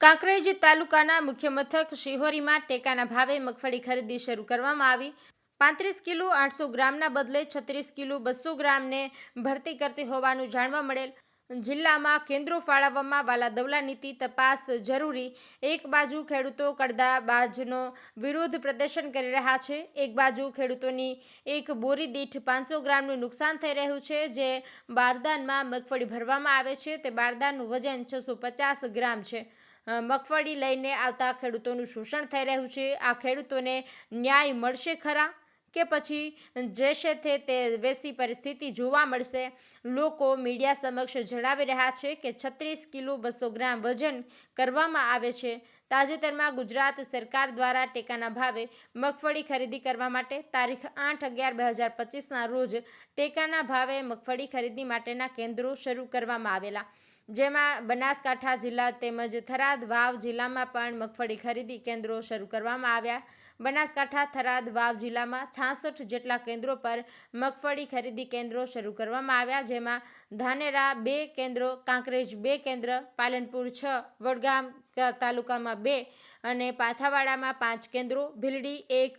કાંકરેજ તાલુકાના મુખ્ય મથક શિહોરીમાં ટેકાના ભાવે મગફળી ખરીદી શરૂ કરવામાં આવી. પાંત્રીસ કિલો આઠસો ગ્રામના બદલે છત્રીસ કિલો બસો ગ્રામને ભરતી કરતી હોવાનું જાણવા મળેલ. જિલ્લામાં કેન્દ્રો ફાળવવામાં વાલા દવલા નીતિ તપાસ જરૂરી. એક બાજુ ખેડૂતો કડદા બાજનો વિરોધ પ્રદર્શન કરી રહ્યા છે. એક બાજુ ખેડૂતોની એક બોરી દીઠ પાંચસો ગ્રામનું નુકસાન થઈ રહ્યું છે, જે બારદાનમાં મગફળી ભરવામાં આવે છે. તે બારદાનનું વજન છસો ગ્રામ છે. મગફળી લઈને આવતા ખેડૂતોનું શોષણ થઈ રહ્યું છે. આ ખેડૂતોને ન્યાય મળશે ખરા? કે પછી જશે તે તે વેસી પરિસ્થિતિ જોવા મળશે. લોકો મીડિયા સમક્ષ જણાવી રહ્યા છે કે છત્રીસ કિલો બસો ગ્રામ વજન કરવામાં આવે છે. તાજેતરમાં ગુજરાત સરકાર દ્વારા ટેકાના ભાવે મગફળી ખરીદી કરવા માટે તારીખ આઠ અગિયાર બે હજાર પચીસના રોજ ટેકાના ભાવે મગફળી ખરીદી માટેના કેન્દ્રો શરૂ કરવામાં આવેલા. જેમાં બનાસકાંઠા જિલ્લા તેમજ થરાદ વાવ જિલ્લામાં પણ મગફળી ખરીદી કેન્દ્રો શરૂ કરવામાં આવ્યા. બનાસકાંઠા, થરાદ વાવ જિલ્લામાં છાસઠ જેટલા કેન્દ્રો પર મગફળી ખરીદી કેન્દ્રો શરૂ કરવામાં આવ્યા, જેમાં ધાનેરા બે કેન્દ્રો, કાંકરેજ બે કેન્દ્ર, પાલનપુર છ, વડગામ તાલુકામાં બે અને પાથાવાડામાં પાંચ કેન્દ્રો, ભીલડી એક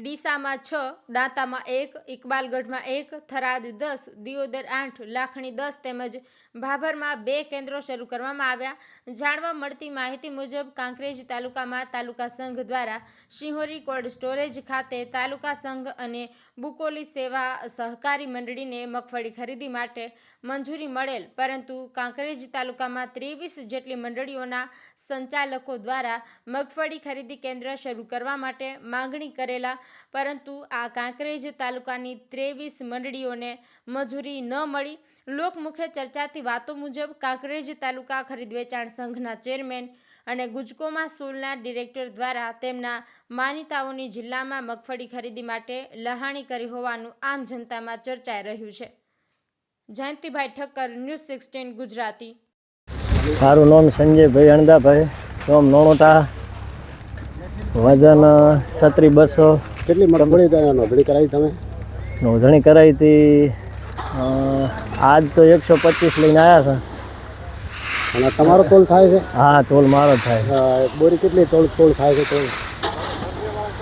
ડીસામાં છ, દાંતામાં એક, ઇકબાલગઢમાં એક, થરાદ દસ, દિયોદર આઠ, લાખણી દસ તેમજ ભાભરમાં બે કેન્દ્રો શરૂ કરવામાં આવ્યા. જાણવા મળતી માહિતી મુજબ કાંકરેજ તાલુકામાં તાલુકા સંઘ દ્વારા શિહોરી કોલ્ડ સ્ટોરેજ ખાતે તાલુકા સંઘ અને બુકોલી સેવા સહકારી મંડળીને મગફળી ખરીદી માટે મંજૂરી મળેલ, પરંતુ કાંકરેજ તાલુકામાં ત્રેવીસ જેટલી મંડળીઓના સંચાલકો દ્વારા મગફળી ખરીદી કેન્દ્ર શરૂ કરવા માટે માંગણી કરેલા પરંતુ આ કાંકરેજ તાલુકાની ત્રેવીસ મંડળીઓને મજૂરી ન મળી. લોકમુખે ચર્ચાતી વાતો મુજબ કાંકરેજ તાલુકા ખરીદ વેચાણ સંઘના ચેરમેન અને ગુજકોમાં સ્કૂલના ડિરેક્ટર દ્વારા તેમના માન્યતાઓની જિલ્લામાં મગફળી ખરીદી માટે લહાણી કરી હોવાનું આમ જનતામાં ચર્ચાઈ રહ્યું છે. Jayantibhai Thakkar, news sixteen, Gujarati. મારું નામ સંજયભાઈ અણદાભાઈ, ગામ નોણોટા, વજન છત્રી બસો કેટલી મગફળી તમે નોંધણી કરાવી તમે? નોંધણી કરાવી હતી આજ તો એકસો પચીસ લઈને આવ્યા છે. અને તમારો તોલ થાય છે? હા તોલ મારો જ થાય અ, બોરી કેટલી તોલ તોલ થાય છે તોલ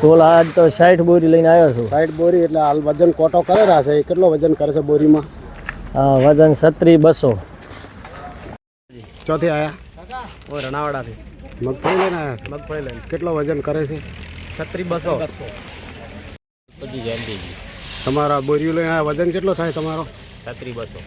તોલ આજ તો સાઠ બોરી લઈને આવ્યો છું. સાઠ બોરી એટલે હાલ વજન કોટો કરેલા છે? એ કેટલો વજન કરે છે બોરીમાં? વજન છત્રી બસો. ચોથી આવ્યા ઓ રણાવાડાથી. મગફળી લઈને આવ્યા મગફળી લઈને. કેટલો વજન કરે છે? છત્રી બસો. બધી જયંતિજી તમારા બોરીઓ લઈને વજન કેટલો થાય તમારો? છત્રી બસો.